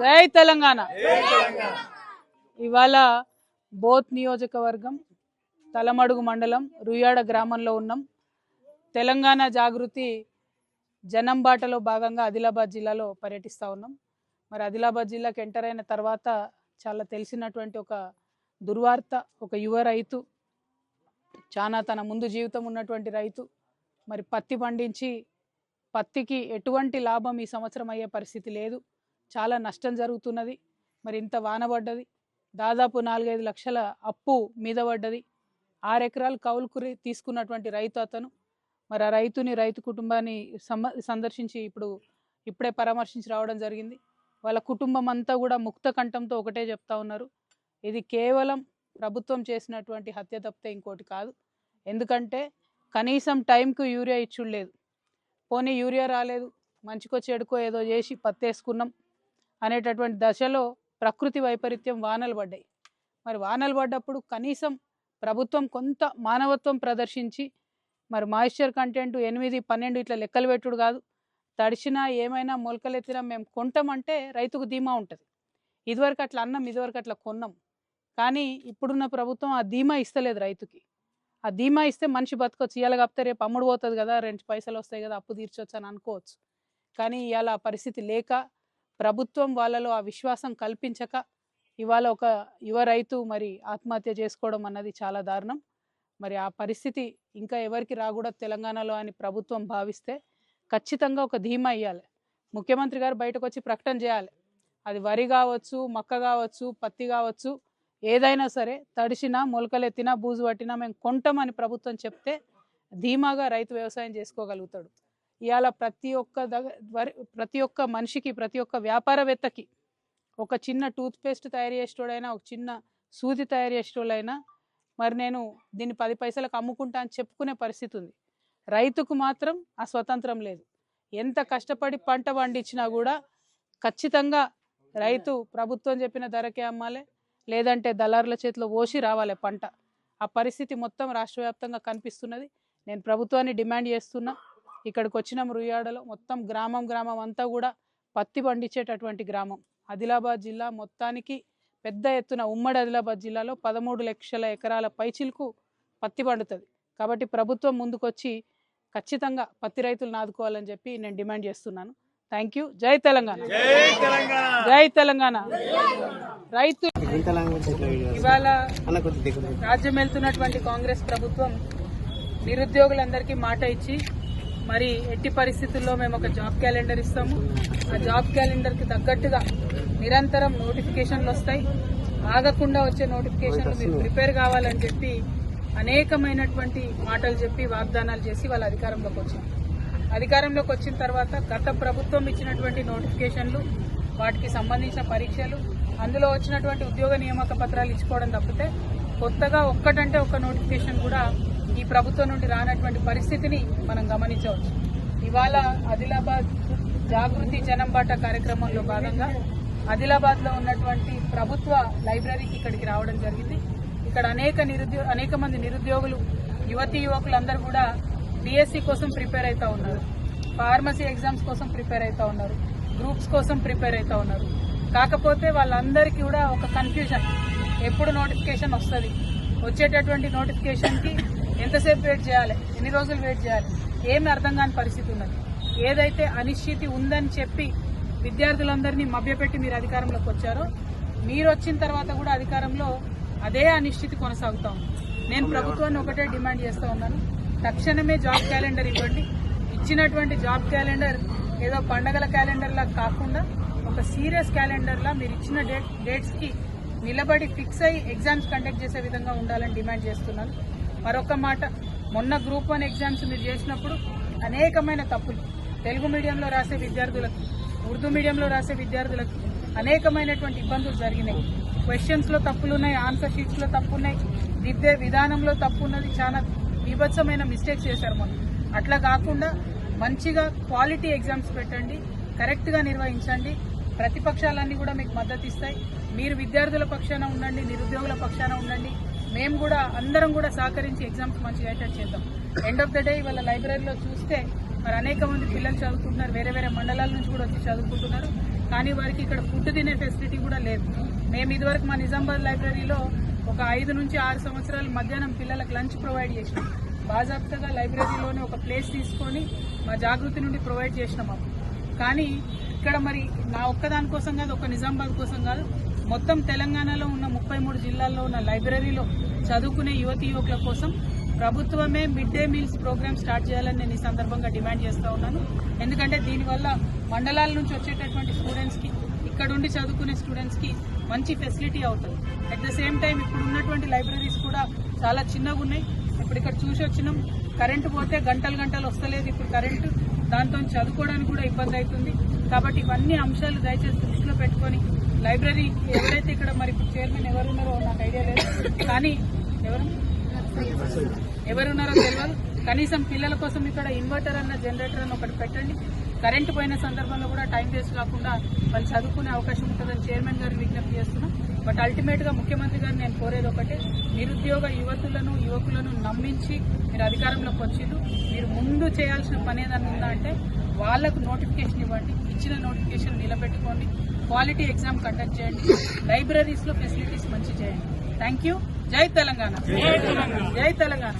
జై తెలంగాణ. ఇవాళ బోత్ నియోజకవర్గం తలమడుగు మండలం రుయాడ గ్రామంలో ఉన్నాం. తెలంగాణ జాగృతి జనం బాటలో భాగంగా ఆదిలాబాద్ జిల్లాలో పర్యటిస్తూ ఉన్నాం. మరి ఆదిలాబాద్ జిల్లాకి ఎంటర్ అయిన తర్వాత చాలా తెలిసినటువంటి ఒక దుర్వార్త ఒక యువ రైతు చాలా తన ముందు జీవితం ఉన్నటువంటి రైతు మరి పత్తి పండించి పత్తికి ఎటువంటి లాభం ఈ సంవత్సరం అయ్యే పరిస్థితి లేదు. చాలా నష్టం జరుగుతున్నది. మరి ఇంత వాన పడ్డది. దాదాపు నాలుగైదు లక్షల అప్పు మీద పడ్డది. ఆరు ఎకరాలు కౌలుకురి తీసుకున్నటువంటి రైతు అతను. మరి ఆ రైతుని రైతు కుటుంబాన్ని సంబ సందర్శించి ఇప్పుడు ఇప్పుడే పరామర్శించి రావడం జరిగింది. వాళ్ళ కుటుంబం అంతా కూడా ముక్త కంఠంతో ఒకటే చెప్తా ఉన్నారు. ఇది కేవలం ప్రభుత్వం చేసినటువంటి హత్య తప్పితే ఇంకోటి కాదు. ఎందుకంటే కనీసం టైంకు యూరియా ఇచ్చుడు లేదు. పోనీ యూరియా రాలేదు. మంచికో చెడుకో ఏదో చేసి పత్తేసుకున్నాం. అనేటటువంటి దశలో ప్రకృతి వైపరీత్యం వానలు పడ్డాయి. మరి వానలు పడ్డప్పుడు కనీసం ప్రభుత్వం కొంత మానవత్వం ప్రదర్శించి మరి మాయిశ్చర్ కంటెంట్ ఎనిమిది పన్నెండు ఇట్లా లెక్కలు పెట్టుడు కాదు. తడిచినా ఏమైనా మొలకలెత్తినా మేము కొంటామంటే రైతుకు ధీమా ఉంటుంది. ఇదివరకు అట్లా అన్నం ఇదివరకు అట్లా కొన్నాం. కానీ ఇప్పుడున్న ప్రభుత్వం ఆ ధీమా ఇస్తలేదు రైతుకి. ఆ ధీమా ఇస్తే మనిషి బతకొచ్చు. ఇవాళ కాపితే రేపు అమ్ముడు పోతుంది కదా రెండు పైసలు వస్తాయి కదా అప్పు తీర్చొచ్చు అని అనుకోవచ్చు. కానీ ఇవాళ ఆ పరిస్థితి లేక ప్రభుత్వం వాళ్ళలో ఆ విశ్వాసం కల్పించక ఇవాళ ఒక యువ రైతు మరి ఆత్మహత్య చేసుకోవడం అన్నది చాలా దారుణం. మరి ఆ పరిస్థితి ఇంకా ఎవరికి రాకూడదు తెలంగాణలో అని ప్రభుత్వం భావిస్తే ఖచ్చితంగా ఒక ధీమా ఇవ్వాలి ముఖ్యమంత్రి గారు బయటకు వచ్చి ప్రకటన చేయాలి. అది వరి కావచ్చు మక్క కావచ్చు పత్తి కావచ్చు ఏదైనా సరే తడిసినా మొలకలెత్తినా బూజు పట్టినా మేము కొంటామని ప్రభుత్వం చెప్తే ధీమాగా రైతు వ్యవసాయం చేసుకోగలుగుతాడు. ఇవాళ ప్రతి ఒక్క దగ్గర వరి ప్రతి ఒక్క మనిషికి ప్రతి ఒక్క వ్యాపారవేత్తకి ఒక చిన్న టూత్పేస్ట్ తయారు చేసేటోడైనా ఒక చిన్న సూది తయారు చేసేటోళ్ళైనా మరి నేను దీన్ని పది పైసలకు అమ్ముకుంటా అని చెప్పుకునే పరిస్థితి ఉంది. రైతుకు మాత్రం ఆ స్వతంత్రం లేదు. ఎంత కష్టపడి పంట పండించినా కూడా ఖచ్చితంగా రైతు ప్రభుత్వం చెప్పిన ధరకే అమ్మాలి లేదంటే దళారుల చేతిలో పోసి రావాలి పంట. ఆ పరిస్థితి మొత్తం రాష్ట్ర వ్యాప్తంగా కనిపిస్తున్నది. నేను ప్రభుత్వాన్ని డిమాండ్ చేస్తున్నా. ఇక్కడికి వచ్చిన రుయాడలో మొత్తం గ్రామం గ్రామం అంతా కూడా పత్తి పండించేటటువంటి గ్రామం. ఆదిలాబాద్ జిల్లా మొత్తానికి పెద్ద ఎత్తున ఉమ్మడి ఆదిలాబాద్ జిల్లాలో పదమూడు లక్షల ఎకరాల పైచిలకు పత్తి పండుతుంది. కాబట్టి ప్రభుత్వం ముందుకొచ్చి ఖచ్చితంగా పత్తి రైతులను ఆదుకోవాలని చెప్పి నేను డిమాండ్ చేస్తున్నాను. Thank you. జై తెలంగాణ. జై తెలంగాణ. రైతు ఇవాళ రాజ్యం వెళ్తున్నటువంటి కాంగ్రెస్ ప్రభుత్వం నిరుద్యోగులందరికీ మాట ఇచ్చి మరి ఎట్టి పరిస్థితుల్లో మేము ఒక జాబ్ క్యాలెండర్ ఇస్తాము. ఆ జాబ్ క్యాలెండర్కి తగ్గట్టుగా నిరంతరం నోటిఫికేషన్లు వస్తాయి. ఆగకుండా వచ్చే నోటిఫికేషన్లు మీరు ప్రిపేర్ కావాలని చెప్పి అనేకమైనటువంటి మాటలు చెప్పి వాగ్దానాలు చేసి వాళ్ళ అధికారంలోకి వచ్చింది అధికారంలోకి వచ్చిన తర్వాత గత ప్రభుత్వం ఇచ్చినటువంటి నోటిఫికేషన్లు వాటికి సంబంధించిన పరీక్షలు అందులో వచ్చినటువంటి ఉద్యోగ నియామక పత్రాలు ఇచ్చుకోవడం తప్పితే కొత్తగా ఒక్కటంటే ఒక్క నోటిఫికేషన్ కూడా ఈ ప్రభుత్వం నుండి రానటువంటి పరిస్థితిని మనం గమనించవచ్చు. ఇవాళ ఆదిలాబాద్ జాగృతి జనం బాట కార్యక్రమంలో భాగంగా ఆదిలాబాద్లో ఉన్నటువంటి ప్రభుత్వ లైబ్రరీకి ఇక్కడికి రావడం జరిగింది. ఇక్కడ అనేక నిరుద్యో అనేక మంది నిరుద్యోగులు యువతి యువకులందరూ కూడా డిఎస్సి కోసం ప్రిపేర్ అవుతా ఉన్నారు. ఫార్మసీ ఎగ్జామ్స్ కోసం ప్రిపేర్ అవుతా ఉన్నారు. గ్రూప్స్ కోసం ప్రిపేర్ అవుతా ఉన్నారు. కాకపోతే వాళ్ళందరికీ కూడా ఒక కన్ఫ్యూజన్. ఎప్పుడు నోటిఫికేషన్ వస్తుంది? వచ్చేటటువంటి నోటిఫికేషన్కి ఎంతసేపు వెయిట్ చేయాలి? ఎన్ని రోజులు వెయిట్ చేయాలి? ఏమి అర్థం కాని పరిస్థితి ఉన్నది. ఏదైతే అనిశ్చితి ఉందని చెప్పి విద్యార్థులందరినీ మభ్యపెట్టి మీరు అధికారంలోకి వచ్చారో మీరు వచ్చిన తర్వాత కూడా అధికారంలో అదే అనిశ్చితి కొనసాగుతా ఉంది. నేను ప్రభుత్వాన్ని ఒకటే డిమాండ్ చేస్తా ఉన్నాను. తక్షణమే జాబ్ క్యాలెండర్ ఇవ్వండి. ఇచ్చినటువంటి జాబ్ క్యాలెండర్ ఏదో పండగల క్యాలెండర్లా కాకుండా ఒక సీరియస్ క్యాలెండర్లా మీరు ఇచ్చిన డేట్ డేట్స్కి నిలబడి ఫిక్స్ అయ్యి ఎగ్జామ్స్ కండక్ట్ చేసే విధంగా ఉండాలని డిమాండ్ చేస్తున్నాను. మరొక మాట. మొన్న గ్రూప్ వన్ ఎగ్జామ్స్ మీరు చేసినప్పుడు అనేకమైన తప్పులు. తెలుగు మీడియంలో రాసే విద్యార్థులకు ఉర్దూ మీడియంలో రాసే విద్యార్థులకు అనేకమైనటువంటి ఇబ్బందులు జరిగినాయి. క్వశ్చన్స్లో తప్పులున్నాయి ఆన్సర్ షీట్స్లో తప్పున్నాయి దిద్దే విధానంలో తప్పు ఉన్నది చాలా విభత్సమైన మిస్టేక్స్ చేశారు మనం అట్లా కాకుండా మంచిగా క్వాలిటీ ఎగ్జామ్స్ పెట్టండి కరెక్ట్గా నిర్వహించండి ప్రతిపక్షాలన్నీ కూడా మీకు మద్దతు ఇస్తాయి. మీరు విద్యార్థుల పక్షాన ఉండండి నిరుద్యోగుల పక్షాన ఉండండి మేము కూడా అందరం కూడా సహకరించి ఎగ్జామ్స్ మంచిగా అటెండ్ చేద్దాం. ఎండ్ ఆఫ్ ద డే ఇవాళ లైబ్రరీలో చూస్తే మరి అనేక మంది పిల్లలు చదువుకుంటున్నారు వేరే వేరే మండలాల నుంచి కూడా వచ్చి చదువుకుంటున్నారు. కానీ వారికి ఇక్కడ ఫుడ్ తినే ఫెసిలిటీ కూడా లేదు. మేము ఇదివరకు మా నిజామాబాద్ లైబ్రరీలో ఒక ఐదు నుంచి ఆరు సంవత్సరాలు మధ్యాహ్నం పిల్లలకు లంచ్ ప్రొవైడ్ చేసినాం. బాజాబ్తగా లైబ్రరీలోనే ఒక ప్లేస్ తీసుకొని మా జాగృతి నుండి ప్రొవైడ్ చేసినాం కానీ ఇక్కడ మరి నా ఒక్కదాని కోసం కాదు ఒక నిజామాబాద్ కోసం కాదు మొత్తం తెలంగాణలో ఉన్న ముప్పై మూడు జిల్లాల్లో ఉన్న లైబ్రరీలో చదువుకునే యువతి యువకుల కోసం ప్రభుత్వమే mid day meals programme start చేయాలని నేను ఈ సందర్భంగా డిమాండ్ చేస్తూ ఉన్నాను. ఎందుకంటే దీనివల్ల మండలాల నుంచి వచ్చేటటువంటి స్టూడెంట్స్కి ఇక్కడుండి చదువుకునే స్టూడెంట్స్కి మంచి ఫెసిలిటీ అవుతుంది. అట్ ద సేమ్ టైం ఇప్పుడు ఉన్నటువంటి లైబ్రరీస్ కూడా చాలా చిన్నగా ఉన్నాయి. ఇప్పుడు ఇక్కడ చూసి వచ్చినాం. కరెంటు పోతే గంటలు గంటలు వస్తలేదు ఇప్పుడు కరెంటు దాంతో చదువుకోవడానికి కూడా ఇబ్బంది అవుతుంది. కాబట్టి ఇవన్నీ అంశాలు దయచేసి దృష్టిలో పెట్టుకొని లైబ్రరీ ఎవరైతే ఇక్కడ మరి ఇప్పుడు చైర్మన్ ఎవరున్నారో నాకు ఐడియా లేదు. కానీ ఎవరు? ఎవరున్నారో తెలియదు కనీసం పిల్లల కోసం ఇక్కడ ఇన్వర్టర్ అన్న జనరేటర్ అన్న ఒకటి పెట్టండి. కరెంటు పోయిన సందర్భంలో కూడా టైం వేస్ట్ కాకుండా వాళ్ళు చదువుకునే అవకాశం ఉంటుందని చైర్మన్ గారు విజ్ఞప్తి చేస్తున్నాం. బట్ అల్టిమేట్గా ముఖ్యమంత్రి గారు నేను కోరేది ఒకటే నిరుద్యోగ యువతులను యువకులను నమ్మించి మీరు అధికారంలోకి వచ్చిండ్రు. మీరు ముందు చేయాల్సిన పని ఏదన్నా ఉందా అంటే వాళ్ళకు నోటిఫికేషన్ ఇవ్వండి. ఇచ్చిన నోటిఫికేషన్ నిలబెట్టుకోండి. క్వాలిటీ ఎగ్జామ్ కండక్ట్ చేయండి. లైబ్రరీస్లో ఫెసిలిటీస్ మంచి చేయండి. థ్యాంక్ యూ జై తెలంగాణ. జై తెలంగాణ.